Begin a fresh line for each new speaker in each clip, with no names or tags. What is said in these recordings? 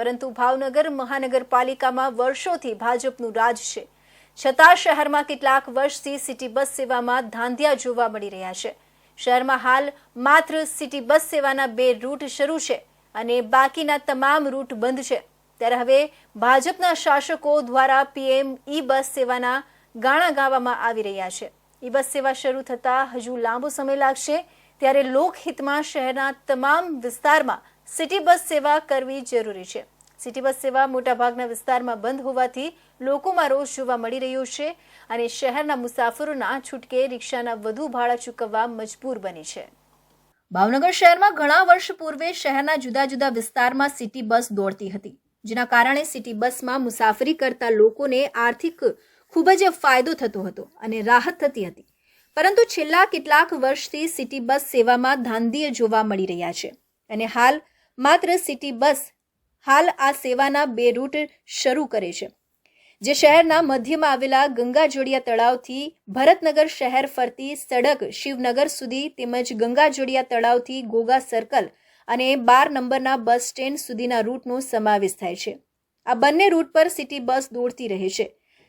પરંતુ ભાવનગર મહાનગરપાલિકામાં વર્ષોથી ભાજપનું રાજ છે. છતાં શહેરમાં કેટલાક વર્ષથી સિટી બસ સેવામાં ધાંધિયા જોવા મળી રહ્યા છે. શહેરમાં હાલ માત્ર સિટી બસ સેવાના બે રૂટ શરૂ છે અને બાકીના તમામ રૂટ બંધ છે. ત્યારે હવે ભાજપના શાસકો દ્વારા પીએમ ઈ બસ સેવાના ગાણા ગાવામાં આવી રહ્યા છે. ઈ બસ સેવા શરૂ થતાં હજુ લાંબો સમય લાગશે, ત્યારે લોકહિતમાં શહેરના તમામ વિસ્તારમાં સિટી બસ સેવા કરવી જરૂરી છે. સિટી બસ સેવા મોટાભાગના વિસ્તારમાં બંધ હોવાથી લોકોમાં રોષ જોવા મળી રહ્યો છે અને શહેરના મુસાફરોના છૂટકે રિક્ષાના વધુ ભાડા ચૂકવવા મજબૂર બની છે. ભાવનગર શહેરમાં ઘણા વર્ષ પૂર્વે શહેરના જુદા જુદા વિસ્તારમાં સિટી બસ દોડતી હતી, જેના કારણે સિટી બસમાં મુસાફરી કરતા લોકોને આર્થિક ખૂબ જ ફાયદો થતો હતો અને રાહત થતી હતી. પરંતુ છેલ્લા કેટલાક વર્ષથી સિટી બસ સેવામાં ધાંધીય જોવા મળી રહ્યા છે અને હાલ માત્ર સિટી બસ હાલ આ સેવાના બે રૂટ શરૂ કરે છે. જે શહેરના મધ્યમાં આવેલા ગંગાજોડિયા તળાવથી ભરતનગર શહેર ફરતી સડક શિવનગર સુધી તેમજ ગંગાજોડિયા તળાવથી ગોગા સર્કલ અને બાર નંબરના બસ સ્ટેન્ડ સુધીના રૂટનો સમાવેશ થાય છે. આ બંને રૂટ પર સિટી બસ દોડતી રહે છે,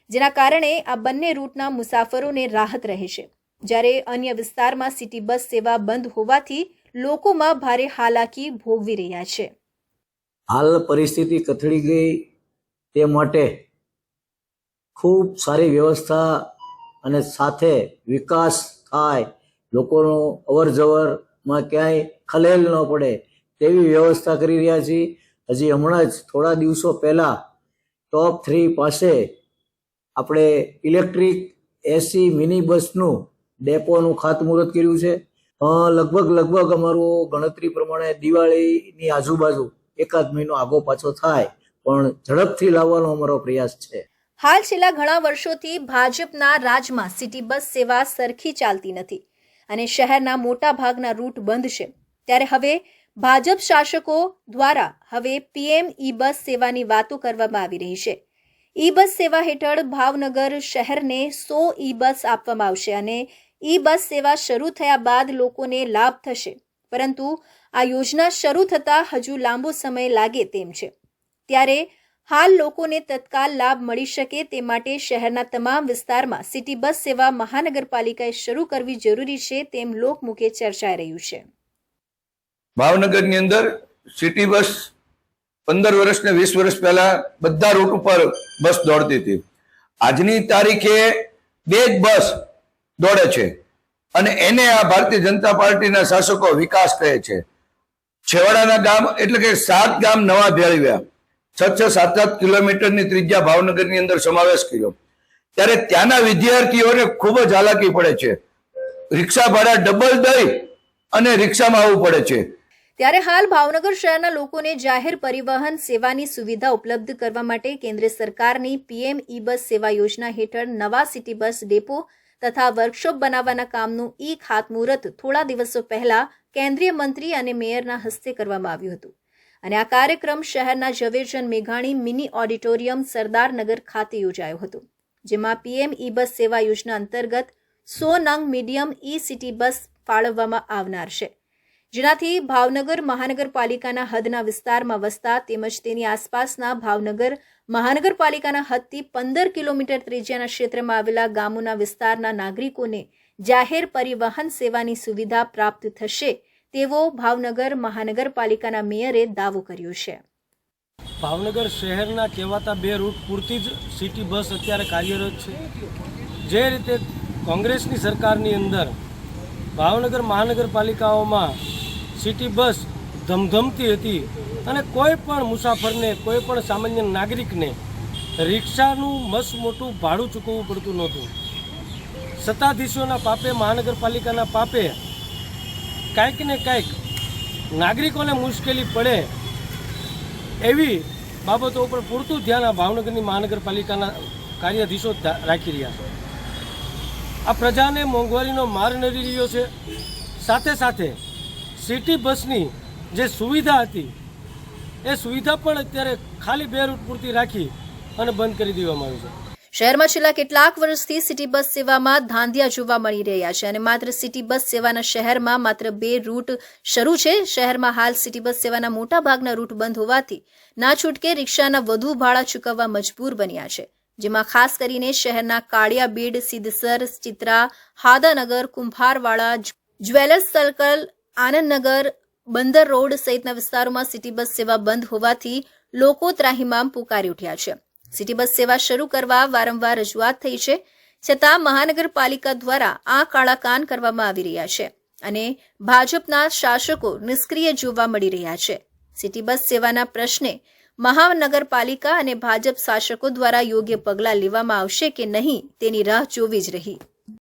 જેના કારણે આ બંને રૂટના મુસાફરોને રાહત રહે છે. જ્યારે અન્ય વિસ્તારમાં સિટી બસ સેવા બંધ હોવાથી લોકોમાં ભારે હાલાકી ભોગવી રહ્યા છે.
હાલ પરિસ્થિતિ કથળી ગઈ તે માટે ખૂબ સારી વ્યવસ્થા અને સાથે વિકાસ થાય, લોકોનો અવર જવરમાં ક્યાંય ખલેલ ન પડે તેવી વ્યવસ્થા કરી રહ્યા છીએ. હજી હમણાં જ થોડા દિવસો પહેલાં ટોપ થ્રી પાસે આપણે ઇલેક્ટ્રિક એસી મિની બસનું ડેપોનું ખાતમુહૂર્ત કર્યું છે. લગભગ લગભગ અમારું ગણતરી પ્રમાણે દિવાળીની આજુબાજુ એકાદ મહિનો આગો પાછો થાય, પણ ઝડપથી લાવવાનો અમારો પ્રયાસ છે.
હાલ છેલ્લા ઘણા વર્ષોથી ભાજપના રાજમાં સિટી બસ સેવા સરખી ચાલતી નથી અને શહેરના મોટા ભાગના રૂટ બંધ છે. ત્યારે હવે ભાજપ શાસકો દ્વારા હવે પીએમ ઈ બસ સેવાની વાતો કરવામાં આવી રહી છે. ઈ બસ સેવા હેઠળ ભાવનગર શહેરને સો ઈ બસ આપવામાં આવશે અને ઈ બસ સેવા શરૂ થયા બાદ લોકોને લાભ થશે. પરંતુ આ યોજના શરૂ થતાં હજુ લાંબો સમય લાગે તેમ છે. ત્યારે હાલ લોકોને તત્કાલ લાભ મળી શકે તે માટે શહેરના તમામ વિસ્તારમાં સિટી બસ સેવા મહાનગરપાલિકાએ શરૂ કરવી જરૂરી છે તેમ લોકમુખે ચર્ચાઈ રહ્યું છે.
ભાવનગરની અંદર સિટી બસ પંદર વર્ષ ને વીસ વર્ષ પહેલા બધા રૂટ ઉપર બસ દોડતી હતી. આજની તારીખે બે જ બસ દોડે છે. અને એને આ ભારતીય જનતા પાર્ટીના શાસકો વિકાસ કહે છે. છેવાડાના ગામ એટલે કે સાત ગામ નવા ભેળવ્યા. છ છ સાત સાત કિલોમીટરની ત્રિજ્યા ભાવનગરની અંદર સમાવેશ કર્યો. ત્યારે ત્યાંના વિદ્યાર્થીઓને ખૂબ જ હાલાકી પડે છે. રિક્ષા ભાડા ડબલ દઈ અને રિક્ષામાં આવવું પડે છે.
ત્યારે હાલ ભાવનગર શહેરના લોકોને જાહેર પરિવહન સેવાની સુવિધા ઉપલબ્ધ કરવા માટે કેન્દ્ર સરકારની પીએમ ઈ બસ સેવા યોજના હેઠળ નવા સિટી બસ ડેપો તથા વર્કશોપ બનાવવાના કામનું ઈ ખાતમુહૂર્ત થોડા દિવસો પહેલા કેન્દ્રીય મંત્રી અને મેયરના હસ્તે કરવામાં આવ્યું હતું. અને આ કાર્યક્રમ શહેરના ઝવેરચંદ મેઘાણી મિની ઓડિટોરિયમ સરદારનગર ખાતે યોજાયો હતો, જેમાં પીએમ ઈ બસ સેવા યોજના અંતર્ગત સો નંગ મીડિયમ ઈ સિટી બસ ફાળવવામાં આવનાર છે. જેનાથી ભાવનગર મહાનગરપાલિકાના હદના વિસ્તારમાં વસતા તેમજ તેની આસપાસના ભાવનગર મહાનગરપાલિકાના હદથી પંદર કિલોમીટર ત્રિજ્યાના ક્ષેત્રમાં આવેલા ગામોના વિસ્તારના નાગરિકોને જાહેર પરિવહન સેવાની સુવિધા પ્રાપ્ત થશે તેવો ભાવનગર મહાનગરપાલિકાના મેયરે દાવો કર્યો છે.
ભાવનગર શહેરના કહેવાતા બે રૂટ પૂરતી જ સિટી બસ અત્યારે કાર્યરત છે. જે રીતે કોંગ્રેસની સરકારની અંદર ભાવનગર મહાનગરપાલિકાઓમાં સિટી બસ ધમધમતી હતી અને કોઈ પણ મુસાફરને, કોઈ પણ સામાન્ય નાગરિકને રિક્ષાનું મસ્ત મોટું ભાડું ચૂકવવું પડતું નહોતું. સત્તાધીશોના પાપે, મહાનગરપાલિકાના પાપે કાંઈક ને કાંઈક નાગરિકોને મુશ્કેલી પડે એવી બાબતો ઉપર પૂરતું ધ્યાન આ ભાવનગરની મહાનગરપાલિકાના કાર્યાધીશો રાખી રહ્યા છે. આ પ્રજાને મોંઘવારીનો માર નડી રહ્યો છે. સાથે સાથે સિટી બસની જે સુવિધા હતી, એ સુવિધા પણ અત્યારે ખાલી બે રૂટ પૂરતી રાખી અને બંધ કરી દેવામાં આવી છે.
શહેરમાં છેલ્લા કેટલાક વર્ષથી સિટી બસ સેવામાં ધાંધિયા જોવા મળી રહ્યા છે અને માત્ર સિટી બસ સેવાના શહેરમાં માત્ર બે રૂટ શરૂ છે. શહેરમાં હાલ સિટી બસ સેવાના મોટા ભાગના રૂટ બંધ હોવાથી ના છૂટકે રિક્ષાના વધુ ભાડા ચૂકવવા મજબૂર બન્યા છે, જેમાં ખાસ કરીને શહેરના Kaliya Bid, Siddhsar, Chitra, Hadanagar, Kumbharwada, jewellers circle, Anandnagar Bandar road સહિતના વિસ્તારોમાં સિટી બસ સેવા બંધ હોવાથી લોકો ત્રાહિમામ પુકારી ઉઠ્યા છે. સિટી બસ સેવા શરૂ કરવા વારંવાર રજૂઆત થઈ છે. છતાં મહાનગરપાલિકા દ્વારા આ કાળા કાન કરવામાં આવી રહ્યા છે અને ભાજપના શાસકો નિષ્ક્રિય જોવા મળી રહ્યા છે. સિટી બસ સેવાના પ્રશ્ને મહાનગરપાલિકા અને ભાજપ શાસકો દ્વારા યોગ્ય પગલાં લેવામાં આવશે કે નહીં તેની રાહ જોવી જ રહી.